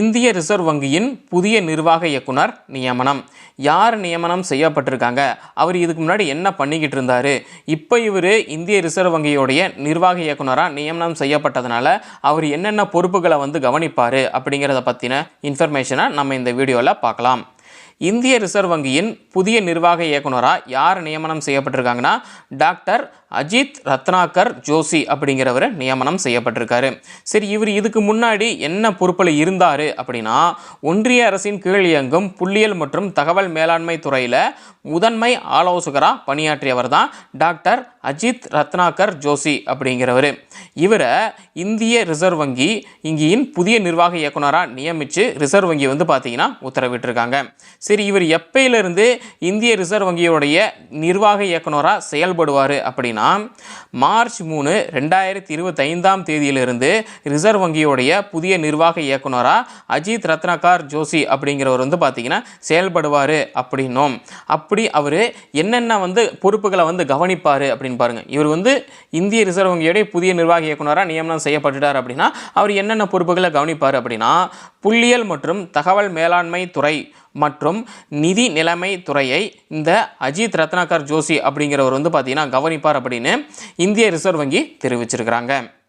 இந்திய ரிசர்வ் வங்கியின் புதிய நிர்வாக இயக்குனர் நியமனம். யார் நியமனம் செய்யப்பட்டிருக்காங்க? அவர் இதுக்கு முன்னாடி என்ன பண்ணிக்கிட்டு இருந்தார்? இப்போ இவர் இந்திய ரிசர்வ் வங்கியோடைய நிர்வாக இயக்குனராக நியமனம் செய்யப்பட்டதுனால அவர் என்னென்ன பொறுப்புகளை வந்து கவனிப்பார் அப்படிங்கிறத பற்றின இன்ஃபர்மேஷனை நம்ம இந்த வீடியோவில் பார்க்கலாம். இந்திய ரிசர்வ் வங்கியின் புதிய நிர்வாக இயக்குனராக யார் நியமனம் செய்யப்பட்டிருக்காங்கன்னா டாக்டர் அஜித் ரத்னாகர் ஜோஷி அப்படிங்கிறவர் நியமனம் செய்யப்பட்டிருக்காரு. சரி இவர் இதுக்கு முன்னாடி என்ன பொறுப்பில் இருந்தார் அப்படின்னா ஒன்றிய அரசின் கீழ் இயங்கும் புள்ளியியல் மற்றும் தகவல் மேலாண்மை துறையில் முதன்மை ஆலோசகராக பணியாற்றியவர் தான் டாக்டர் அஜித் ரத்னாகர் ஜோஷி அப்படிங்கிறவர். இவரை இந்திய ரிசர்வ் வங்கி இங்கேயின் புதிய நிர்வாக இயக்குனராக நியமித்து ரிசர்வ் வங்கி வந்து பார்த்தீங்கன்னா உத்தரவிட்டிருக்காங்க. சரி இவர் எப்பயிலிருந்து இந்திய ரிசர்வ் வங்கியோடைய நிர்வாக இயக்குனராக செயல்படுவார் அப்படின்னா மார்ச் மூணு ரெண்டாயிரத்தி இருபத்தைந்தாம் தேதியிலிருந்து ரிசர்வ் வங்கியோடைய புதிய நிர்வாக இயக்குனராக அஜித் ரத்னகார் ஜோஷி அப்படிங்கிறவர் வந்து பார்த்தீங்கன்னா செயல்படுவார் அப்படின்னும். அப்படி அவர் என்னென்ன வந்து பொறுப்புகளை வந்து கவனிப்பார் அப்படின்னு பாருங்கள் இவர் வந்து இந்திய ரிசர்வ் வங்கியோடைய புதிய நிர்வாக இயக்குனராக நியமனம் செய்யப்பட்டுட்டார் அப்படின்னா அவர் என்னென்ன பொறுப்புகளை கவனிப்பார் அப்படின்னா புள்ளியியல் மற்றும் தகவல் மேலாண்மை துறை மற்றும் நிதி நிலைமை துறையை இந்த அஜித் ரத்னாகர் ஜோஷி அப்படிங்கிறவர் வந்து பார்த்தீங்கன்னா கவனிப்பார் அப்படின்னு இந்திய ரிசர்வ் வங்கி தெரிவிச்சிருக்கிறாங்க.